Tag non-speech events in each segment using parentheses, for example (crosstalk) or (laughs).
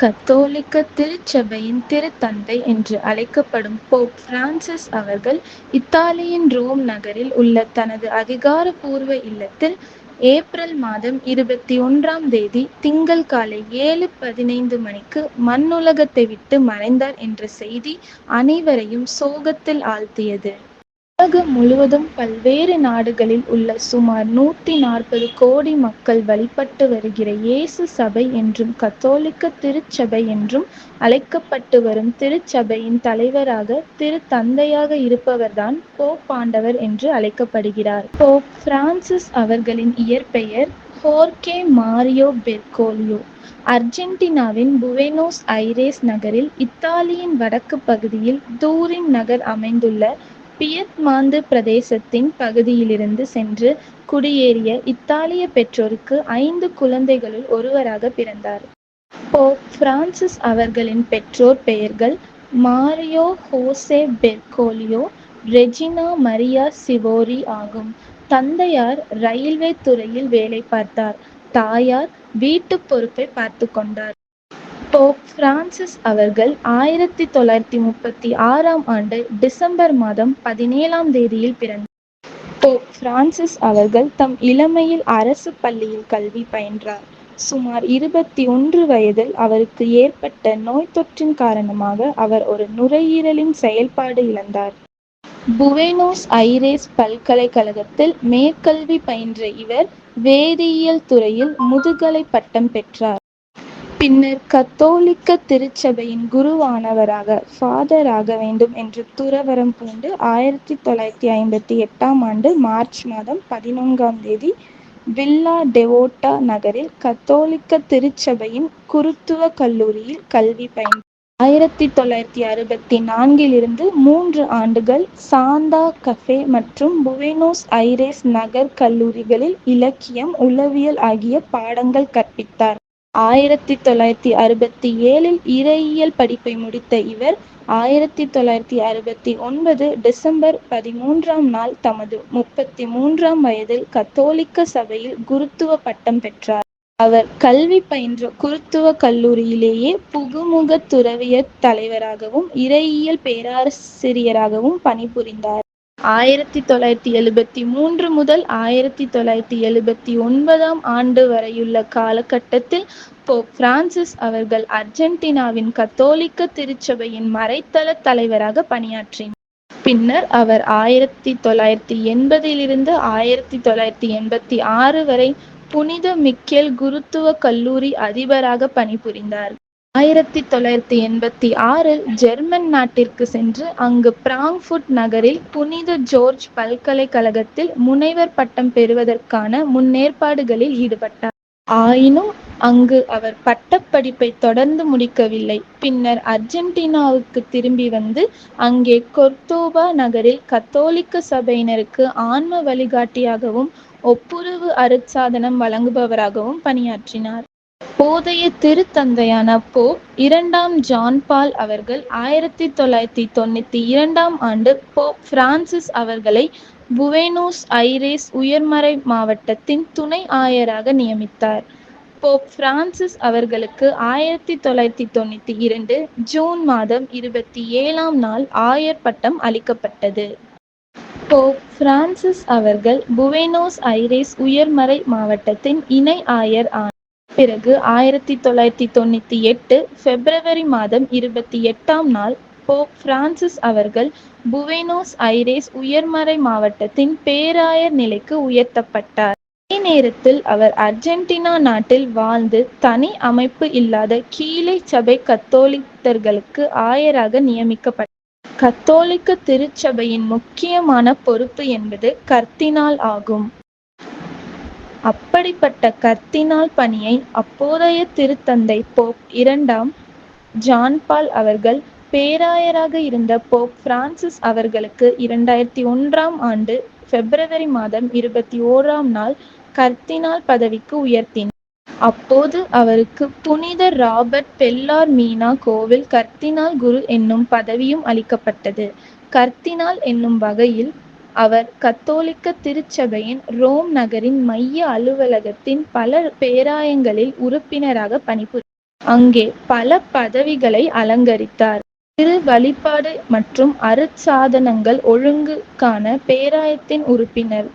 கத்தோலிக்க திருச்சபையின் திருத்தந்தை என்று அழைக்கப்படும் போப் பிரான்சிஸ் அவர்கள் இத்தாலியின் ரோம் நகரில் உள்ள தனது அதிகாரபூர்வ இல்லத்தில் ஏப்ரல் மாதம் இருபத்தி ஒன்றாம் தேதி திங்கள் காலை ஏழு பதினைந்து மணிக்கு மண்ணுலகத்தை விட்டு மறைந்தார் என்ற செய்தி அனைவரையும் சோகத்தில் ஆழ்த்தியது. உலகம் முழுவதும் பல்வேறு நாடுகளில் உள்ள சுமார் நூற்றி நாற்பது கோடி மக்கள் வழிபட்டு வருகிற இயேசு சபை என்றும் கத்தோலிக்க திருச்சபை என்றும் அழைக்கப்பட்டு வரும் திருச்சபையின் தலைவராக திருத்தந்தையாக இருப்பவர்தான் போப்பாண்டவர் என்று அழைக்கப்படுகிறார். போப் பிரான்சிஸ் அவர்களின் இயற்பெயர் ஹோர்கே மாரியோ பெர்கோலியோ. அர்ஜென்டினாவின் புவேனோஸ் ஐரேஸ் நகரில் இத்தாலியின் வடக்கு பகுதியில் தூரின் நகர் அமைந்துள்ள பியத்மாந்து பிரதேசத்தின் பகுதியிலிருந்து சென்று குடியேறிய இத்தாலிய பெற்றோருக்கு ஐந்து குழந்தைகளுள் ஒருவராக பிறந்தார். போப் பிரான்சிஸ் அவர்களின் பெற்றோர் பெயர்கள் Mario Jose Bergoglio Regina Maria Sivori ஆகும். தந்தையார் ரயில்வே துறையில் வேலை பார்த்தார். தாயார் வீட்டுப் பொறுப்பை பார்த்து கொண்டார். போப் பிரான்சிஸ் அவர்கள் ஆயிரத்தி தொள்ளாயிரத்தி முப்பத்தி ஆறாம் ஆண்டு டிசம்பர் மாதம் பதினேழாம் தேதியில் பிறந்தார். போப் பிரான்சிஸ் அவர்கள் தம் இளமையில் அரசுப் பள்ளியில் கல்வி பயின்றார். சுமார் இருபத்தி ஒன்று வயதில் அவருக்கு ஏற்பட்ட நோய் தொற்றின் காரணமாக அவர் ஒரு நுரையீரலின் செயல்பாடு இழந்தார். புவேனோஸ் ஐரேஸ் பல்கலைக்கழகத்தில் மேற்கல்வி பயின்ற இவர் வேதியியல் துறையில் முதுகலை பட்டம் பெற்றார். பின்னர் கத்தோலிக்க திருச்சபையின் குருவானவராக ஃபாதர் ஆக வேண்டும் என்று துறவரம் பூண்டு ஆயிரத்தி தொள்ளாயிரத்தி ஐம்பத்தி எட்டாம் ஆண்டு மார்ச் மாதம் பதினொன்றாம் தேதி வில்லா டெவோட்டா நகரில் கத்தோலிக்க திருச்சபையின் குருத்துவக் கல்லூரியில் கல்வி பயின்றார். ஆயிரத்தி தொள்ளாயிரத்தி அறுபத்தி நான்கிலிருந்து மூன்று ஆண்டுகள் சாந்தா கஃபே மற்றும் புவேனோஸ் ஐரேஸ் நகர் கல்லூரிகளில் இலக்கியம், உளவியல் ஆகிய பாடங்கள் கற்பித்தார். ஆயிரத்தி தொள்ளாயிரத்தி அறுபத்தி ஏழில் இறையியல் படிப்பை முடித்த இவர் ஆயிரத்தி தொள்ளாயிரத்தி அறுபத்தி ஒன்பது டிசம்பர் பதிமூன்றாம் நாள் தமது முப்பத்தி மூன்றாம் வயதில் கத்தோலிக்க சபையில் குருத்துவ பட்டம் பெற்றார். அவர் கல்வி பயின்ற குருத்துவ கல்லூரியிலேயே புகுமுக துறவியர் தலைவராகவும் இறையியல் பேராசிரியராகவும் பணிபுரிந்தார். ஆயிரத்தி தொள்ளாயிரத்தி எழுபத்தி மூன்று முதல் ஆயிரத்தி தொள்ளாயிரத்தி எழுபத்தி ஒன்பதாம் ஆண்டு வரையுள்ள காலகட்டத்தில் போப் பிரான்சிஸ் அவர்கள் அர்ஜென்டினாவின் கத்தோலிக்க திருச்சபையின் மறைத்தள தலைவராக பணியாற்றினார். பின்னர் அவர் ஆயிரத்தி தொள்ளாயிரத்தி எண்பதிலிருந்து ஆயிரத்தி தொள்ளாயிரத்தி எண்பத்தி ஆறு வரை புனித மிக்கேல் குருத்துவ கல்லூரி அதிபராக பணிபுரிந்தார். ஆயிரத்தி தொள்ளாயிரத்தி எண்பத்தி ஆறில் ஜெர்மன் நாட்டிற்கு சென்று அங்கு பிராங்ஃபுட் நகரில் புனித ஜோர்ஜ் பல்கலைக்கழகத்தில் முனைவர் பட்டம் பெறுவதற்கான முன்னேற்பாடுகளில் ஈடுபட்டார். ஆயினும் அங்கு அவர் பட்டப்படிப்பை தொடர்ந்து முடிக்கவில்லை. பின்னர் அர்ஜென்டினாவுக்கு திரும்பி வந்து அங்கே கொர்தோபா நகரில் கத்தோலிக்க சபையினருக்கு ஆன்ம வழிகாட்டியாகவும் ஒப்புரவு அருட்சாதனம் வழங்குபவராகவும் பணியாற்றினார். போதைய திருத்தந்தையான போப் இரண்டாம் ஜான் பால் அவர்கள் ஆயிரத்தி தொள்ளாயிரத்தி தொண்ணூத்தி இரண்டாம் ஆண்டு போப் பிரான்சிஸ் அவர்களை புவேனோஸ் ஐரேஸ் உயர்மறை மாவட்டத்தின் துணை ஆயராக நியமித்தார். போப் பிரான்சிஸ் அவர்களுக்கு ஆயிரத்தி தொள்ளாயிரத்தி தொண்ணூத்தி இரண்டு ஜூன் மாதம் இருபத்தி ஏழாம் நாள் ஆயர் பட்டம் அளிக்கப்பட்டது. போப் பிரான்சிஸ் அவர்கள் புவேனோஸ் ஐரேஸ் உயர்மறை மாவட்டத்தின் இணை ஆயர் ஆனார். பிறகு ஆயிரத்தி தொள்ளாயிரத்தி தொண்ணூத்தி எட்டு பெப்ரவரி மாதம் இருபத்தி எட்டாம் நாள் போப் பிரான்சிஸ் அவர்கள் புவேனோஸ் ஐரேஸ் உயர்மறை மாவட்டத்தின் பேராயர் நிலைக்கு உயர்த்தப்பட்டார். அதே நேரத்தில் அவர் அர்ஜென்டினா நாட்டில் வாழ்ந்து தனி அமைப்பு இல்லாத கீழைச் சபை கத்தோலிக்கர்களுக்கு ஆயராக நியமிக்கப்பட்டார். கத்தோலிக்க திருச்சபையின் முக்கியமான பொறுப்பு என்பது கர்த்தினால் ஆகும். அப்படிப்பட்ட கர்தினால் பணியை அப்போதைய திருத்தந்தை போப் இரண்டாம் ஜான்பால் அவர்கள் பேராயராக இருந்த போப் பிரான்சிஸ் அவர்களுக்கு இரண்டாயிரத்தி ஒன்றாம் ஆண்டு பெப்ரவரி மாதம் இருபத்தி ஓராம் நாள் கர்தினால் பதவிக்கு உயர்த்தினார். அப்போது அவருக்கு புனித ராபர்ட் பெல்லார் மீனா கோவில் கர்தினால் குரு என்னும் பதவியும் அளிக்கப்பட்டது. கர்தினால் என்னும் வகையில் அவர் கத்தோலிக்க திருச்சபையின் ரோம் நகரின் மைய அலுவலகத்தின் பல பேராயங்களில் உறுப்பினராக பணிபுரி அங்கே பல பதவிகளை அலங்கரித்தார். திரு வழிபாடு மற்றும் அருட்சாதனங்கள் ஒழுங்குக்கான பேராயத்தின் உறுப்பினர்.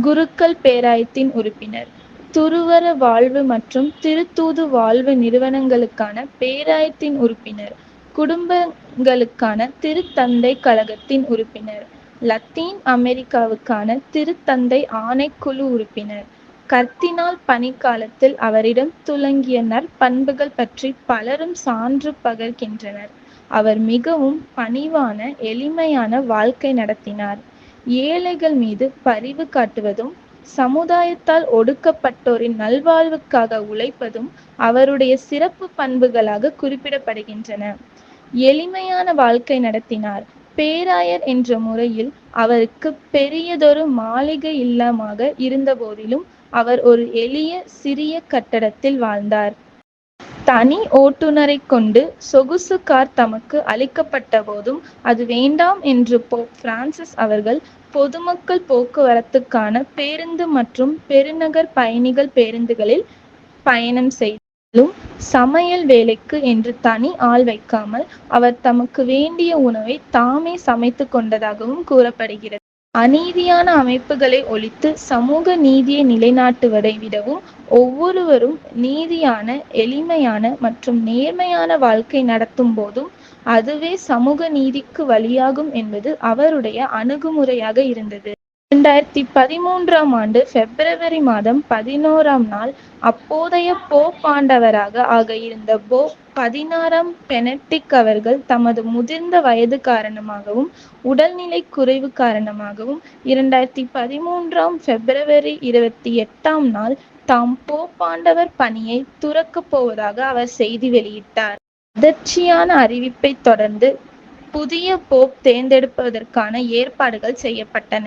குருக்கள் பேராயத்தின் உறுப்பினர். துருவர வாழ்வு மற்றும் திருத்தூது வாழ்வு நிறுவனங்களுக்கான பேராயத்தின் உறுப்பினர். குடும்பங்களுக்கான திருத்தந்தைக் கழகத்தின் உறுப்பினர். லத்தீன் அமெரிக்காவுக்கான திருத்தந்தை ஆணைக்குழு உறுப்பினர். கர்தினால் பணிக்காலத்தில் அவரிடம் துலங்கிய நற்பண்புகள் பற்றி பலரும் சான்று பகர்கின்றனர். அவர் மிகவும் பணிவான எளிமையான வாழ்க்கை நடத்தினார். ஏழைகள் மீது பரிவு காட்டுவதும் சமுதாயத்தால் ஒடுக்கப்பட்டோரின் நல்வாழ்வுக்காக உழைப்பதும் அவருடைய சிறப்பு பண்புகளாக குறிப்பிடப்படுகின்றன. எளிமையான வாழ்க்கை நடத்தினார். பேராயர் என்ற முறையில் அவருக்குப் பெரியதொரு மாளிகை இல்லமாக இருந்தபோதிலும் அவர் ஒரு எளிய சிறிய கட்டடத்தில் வாழ்ந்தார். தனி ஓட்டுநரைக் கொண்டு சொகுசு கார் தமக்கு அளிக்கப்பட்ட போதும் அது வேண்டாம் என்று போப் பிரான்சிஸ் அவர்கள் பொதுமக்கள் போக்குவரத்துக்கான பேருந்து மற்றும் பெருநகர் பயணிகள் பேருந்துகளில் பயணம் செய் சமையல் வேலைக்கு என்று தனி ஆள் வைக்காமல் அவர் தமக்கு வேண்டிய உணவை தாமே சமைத்து கொண்டதாகவும் கூறப்படுகிறது. அநீதியான அமைப்புகளை ஒழித்து சமூக நீதியை நிலைநாட்டுவதை விடவும் ஒவ்வொருவரும் நீதியான எளிமையான மற்றும் நேர்மையான வாழ்க்கை நடத்தும் போதும் அதுவே சமூக நீதிக்கு வழியாகும் என்பது அவருடைய அணுகுமுறையாக இருந்தது. இரண்டாயிரத்தி பதிமூன்றாம் ஆண்டு பிப்ரவரி மாதம் பதினோராம் நாள் அப்போதைய போப்பாண்டவராக ஆக இருந்த போப் பதினாறாம் பெனடிக்ட் அவர்கள் தமது முதிர்ந்த வயது காரணமாகவும் உடல்நிலை குறைவு காரணமாகவும் இரண்டாயிரத்தி பதிமூன்றாம் பெப்ரவரி இருபத்தி எட்டாம் நாள் தாம் போப்பாண்டவர் பணியை துறக்கப் போவதாக அவர் செய்தி வெளியிட்டார். அதிர்ச்சியான அறிவிப்பைத் தொடர்ந்து புதிய போப் தேர்ந்தெடுப்பதற்கான ஏற்பாடுகள் செய்யப்பட்டன.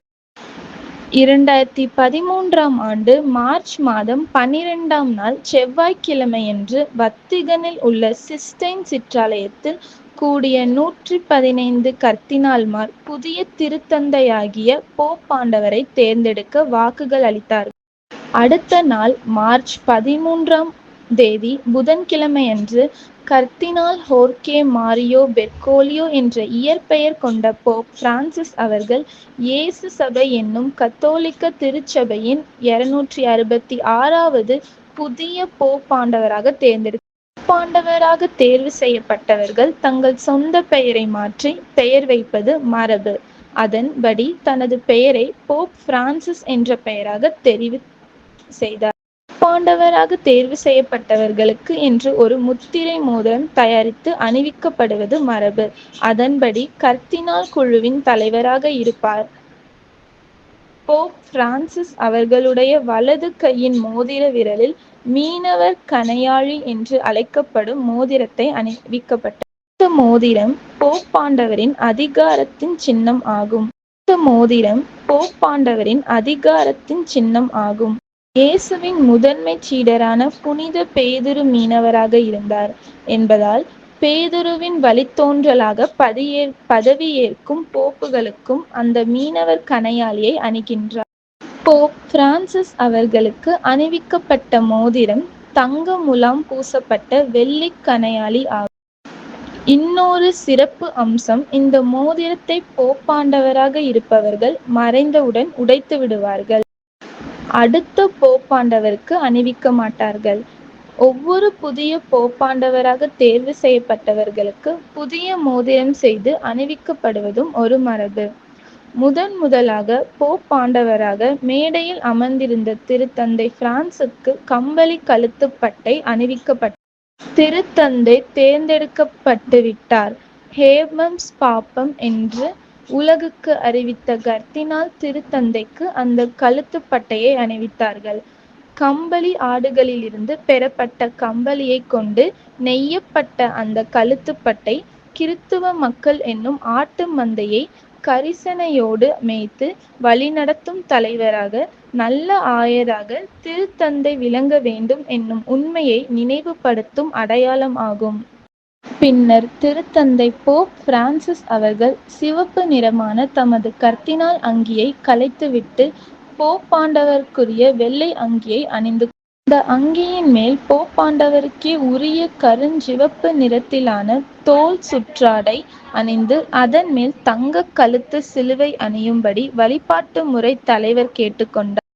இரண்டாயிரத்தி பதிமூன்றாம் ஆண்டு மார்ச் மாதம் பனிரெண்டாம் நாள் செவ்வாய்க்கிழமையன்று வத்திகனில் உள்ள சிஸ்டைன் சிற்றாலயத்தில் கூடிய நூற்றி பதினைந்து கர்த்தினால்மார் புதிய திருத்தந்தையாகிய போப்பாண்டவரை தேர்ந்தெடுக்க வாக்குகள் அளித்தார். அடுத்த நாள் மார்ச் பதிமூன்றாம் தேதி புதன்கிழமையன்று கர்தினால் ஹோர்கே மாரியோ பெர்கோலியோ என்ற இயற்பெயர் கொண்ட போப் பிரான்சிஸ் அவர்கள் இயேசு சபை என்னும் கத்தோலிக்க திருச்சபையின் இருநூற்றி அறுபத்தி ஆறாவது புதிய போப்பாண்டவராக தேர்ந்தெடுத்தார் பாண்டவராக தேர்வு செய்யப்பட்டவர்கள் தங்கள் சொந்த பெயரை மாற்றி பெயர் வைப்பது மரபு. அதன்படி தனது பெயரை போப் பிரான்சிஸ் என்ற பெயராக தெரிவு செய்தார். போப்பாண்டவராகத் தேர்வு செய்யப்பட்டவர்களுக்கு என்று ஒரு முத்திரை மோதிரம் தயாரித்து அணிவிக்கப்படுவது மரபு. அதன்படி கர்த்தினால் குழுவின் தலைவராக இருப்பார் போப் பிரான்சிஸ் அவர்களுடைய வலது கையின் மோதிர விரலில் மீனவர் கணையாழி என்று அழைக்கப்படும் மோதிரத்தை அணிவிக்கப்பட்ட இந்த மோதிரம் போப்பாண்டவரின் அதிகாரத்தின் சின்னம் ஆகும். இந்த மோதிரம் போப்பாண்டவரின் அதிகாரத்தின் சின்னம் ஆகும். இயேசுவின் முதன்மைச் சீடரான புனித பேதுரு மீனவராக இருந்தார் என்பதால் பேதுருவின் வழித்தோன்றலாக வழித்தோன்றலாகப் பதவியேற்கும் போப்புகளுக்கும் அந்த மீனவர் கணையாளியை அணிகின்றார். போப் பிரான்சிஸ் அவர்களுக்கு அணிவிக்கப்பட்ட மோதிரம் தங்க முலாம் பூசப்பட்ட வெள்ளிக் கணையாளி ஆகும். இன்னொரு சிறப்பு அம்சம் இந்த மோதிரத்தை போப்பாண்டவராக இருப்பவர்கள் மறைந்தவுடன் உடைத்து விடுவார்கள். அடுத்த போப்பாண்டவருக்கு அணிவிக்க மாட்டார்கள். ஒவ்வொரு புதிய போப்பாண்டவராக தேர்வு செய்யப்பட்டவர்களுக்கு புதிய மோதிரம் செய்து அணிவிக்கப்படுவதும் ஒரு மரபு. முதன் முதலாக போப்பாண்டவராக மேடையில் அமர்ந்திருந்த திருத்தந்தை பிரான்சுக்கு கம்பளி கழுத்து பட்டை அணிவிக்கப்பட்ட திருத்தந்தை தேர்ந்தெடுக்கப்பட்டுவிட்டார் ஹேமம்ஸ் பாப்பம் என்று உலகுக்கு அறிவித்த கர்த்தினால் திருத்தந்தைக்கு அந்த கழுத்துப்பட்டையை அணிவித்தார்கள். கம்பளி ஆடுகளிலிருந்து பெறப்பட்ட கம்பளியைக் கொண்டு நெய்யப்பட்ட அந்த கழுத்துப்பட்டை கிறித்துவ மக்கள் என்னும் ஆட்டு மந்தையை கரிசனையோடு மேய்த்து வழிநடத்தும் தலைவராக நல்ல ஆயராக திருத்தந்தை விளங்க வேண்டும் என்னும் உண்மையை நினைவுபடுத்தும் அடையாளம் ஆகும். பின்னர் திருத்தந்தை போப் பிரான்சிஸ் அவர்கள் சிவப்பு நிறமான தமது கர்தினால் அங்கியை கலைத்துவிட்டு போப்பாண்டவருக்குரிய வெள்ளை அங்கியை அணிந்து கொண்டார். அந்த அங்கியின் மேல் போப்பாண்டவருக்கே உரிய கருஞ்சிவப்பு நிறத்திலான தோல் சுற்றாடை அணிந்து அதன் மேல் தங்கக் கழுத்து சிலுவை அணியும்படி வழிபாட்டு முறை தலைவர் கேட்டுக்கொண்டார்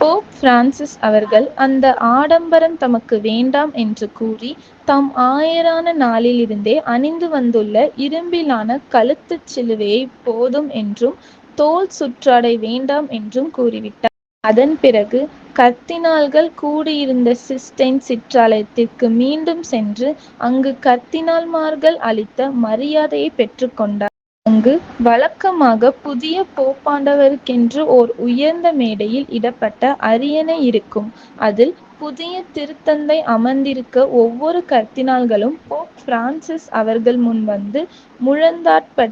போப் பிரான்சிஸ் அவர்கள் அந்த ஆடம்பரம் தமக்கு வேண்டாம் என்று கூறி தாம் ஆயரான நாளிலிருந்தே அணிந்து வந்துள்ள இரும்பிலான கழுத்துச் சிலுவையை போதும் என்றும் தோல் சுற்றாடை வேண்டாம் என்றும் கூறிவிட்டார். அதன் பிறகு கர்த்தினால்கள் கூடியிருந்த சிஸ்டைன் சிற்றாலயத்திற்கு மீண்டும் சென்று அங்கு கர்த்தினால்மார்கள் அளித்த மரியாதையைப் பெற்றுக்கொண்டார் அங்கு வழக்கமாக புதிய போப்பாண்டவருக்கென்று ஓர் உயர்ந்த மேடையில் இடப்பட்ட அரியணை இருக்கும். அதில் புதிய திருத்தந்தை அமர்ந்திருக்க ஒவ்வொரு கர்த்தினால்களும் போப் பிரான்சிஸ் அவர்கள் முன் வந்து முழந்தாட்படியிட்டு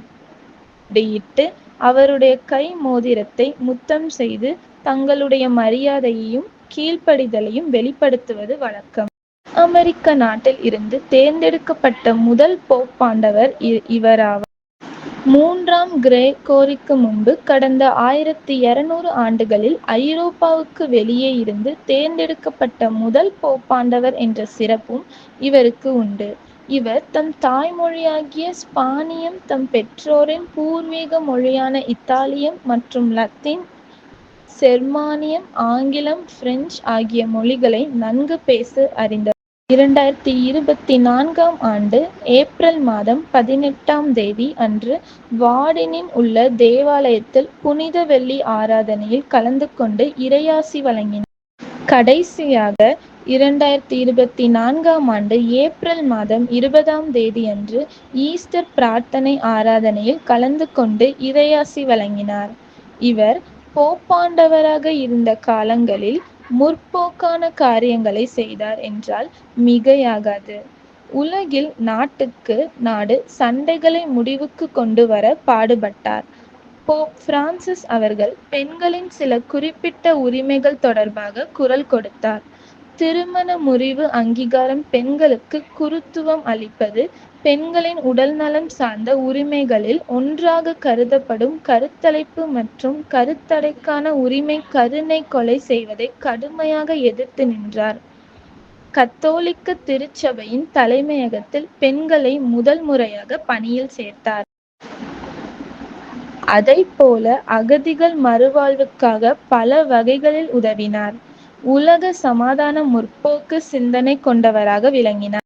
அவருடைய கை மோதிரத்தை முத்தம் செய்து தங்களுடைய மரியாதையையும் கீழ்ப்படிதலையும் வெளிப்படுத்துவது வழக்கம். அமெரிக்க நாட்டில் இருந்து தேர்ந்தெடுக்கப்பட்ட முதல் போப்பாண்டவர் இவராவார். மூன்றாம் கிரகோரிக்கு முன்பு கடந்த ஆயிரத்தி இருநூறு ஆண்டுகளில் ஐரோப்பாவுக்கு வெளியே இருந்து தேர்ந்தெடுக்கப்பட்ட முதல் போப்பாண்டவர் என்ற சிறப்பும் இவருக்கு உண்டு. இவர் தம் தாய்மொழியாகிய ஸ்பானியம் தம் பெற்றோரின் பூர்வீக மொழியான இத்தாலியம் மற்றும் லத்தீன் செர்மானியம் ஆங்கிலம் பிரெஞ்சு ஆகிய மொழிகளை நன்கு பேச அறிந்தார் இரண்டாயிரத்தி இருபத்தி நான்காம் ஆண்டு ஏப்ரல் மாதம் பதினெட்டாம் தேதி அன்று வாடினில் உள்ள தேவாலயத்தில் புனித வெள்ளி ஆராதனையில் கலந்து கொண்டு இறையாசி வழங்கினார். கடைசியாக இரண்டாயிரத்தி இருபத்தி நான்காம் ஆண்டு ஏப்ரல் மாதம் இருபதாம் தேதி அன்று ஈஸ்டர் பிரார்த்தனை ஆராதனையில் கலந்து கொண்டு இறையாசி வழங்கினார். இவர் போப்பாண்டவராக இருந்த காலங்களில் 'முற்போக்கான' காரியங்களை செய்தார் என்றால் மிகையாகாது. உலகில் நாட்டுக்கு நாடு சண்டைகளை முடிவுக்கு கொண்டு வர பாடுபட்டார். போப் பிரான்சிஸ் அவர்கள் பெண்களின் சில குறிப்பிட்ட உரிமைகள் தொடர்பாக குரல் கொடுத்தார். திருமண முறிவு அங்கீகாரம் பெண்களுக்கு குருத்துவம் அளிப்பது பெண்களின் உடல்நலம் சார்ந்த உரிமைகளில் ஒன்றாக கருதப்படும் கருத்தலைப்பு மற்றும் கருத்தடைக்கான உரிமை கருணை கொலை செய்வதை கடுமையாக எதிர்த்து நின்றார். கத்தோலிக்க திருச்சபையின் தலைமையகத்தில் பெண்களை முதல் முறையாக பணியில் சேர்த்தார். அதைப்போல அகதிகள் மறுவாழ்வுக்காக பல வகைகளில் உதவினார். உலக சமாதான முற்போக்கு சிந்தனை கொண்டவராக விளங்கினார்.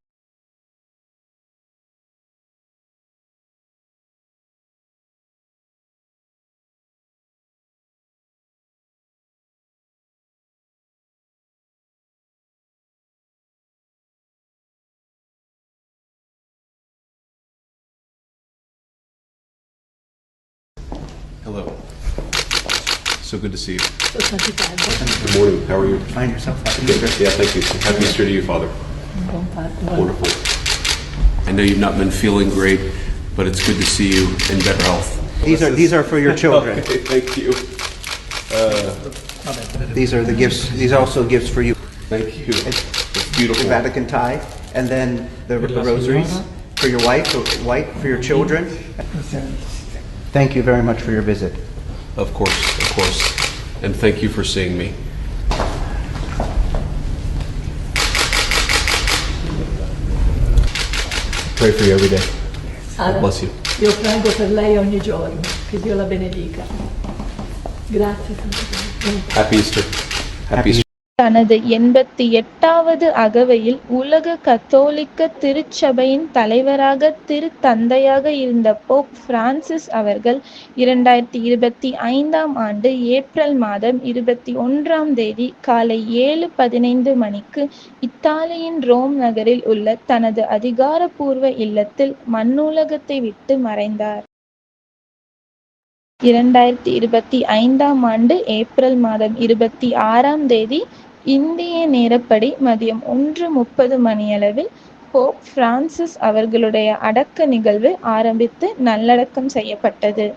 So good to see you. Sono stati. Good morning. How are you? Find yourself happy Good. Yeah, thank you. Happy Easter to you, Father. Wonderful. I know you've not been feeling great, but it's good to see you in better health. These are, these are for your children. (laughs) Okay, thank you. Uh, these are the gifts, these are also gifts for you. Thank you. It's The beautiful. Vatican tie, and then the the rosaries for your wife, the white for your children. Thank you very much for your visit. Of course, of course. And thank you for seeing me. Pray for you every day. Sara, God bless you. Io prego per lei ogni giorno, che Dio la benedica. Grazie, Santo Padre. Happy Easter. Happy Easter. தனது எண்பத்தி எட்டாவது அகவையில் உலக கத்தோலிக்க திருச்சபையின் தலைவராக திருத்தந்தையாக இருந்த Pope Francis அவர்கள் இரண்டாயிரத்தி இருபத்தி ஐந்தாம் ஆண்டு ஏப்ரல் மாதம் இருபத்தி ஒன்றாம் தேதி காலை ஏழு பதினைந்து மணிக்கு இத்தாலியின் ரோம் நகரில் உள்ள தனது அதிகாரபூர்வ இல்லத்தில் மண்ணுலகத்தை விட்டு மறைந்தார். இரண்டாயிரத்தி இருபத்தி ஐந்தாம் ஆண்டு ஏப்ரல் மாதம் இருபத்தி ஆறாம் தேதி இந்திய நேரப்படி மதியம் ஒன்று முப்பது மணியளவில் போப் பிரான்சிஸ் அவர்களுடைய அடக்க நிகழ்வு ஆரம்பித்து நல்லடக்கம் செய்யப்பட்டது.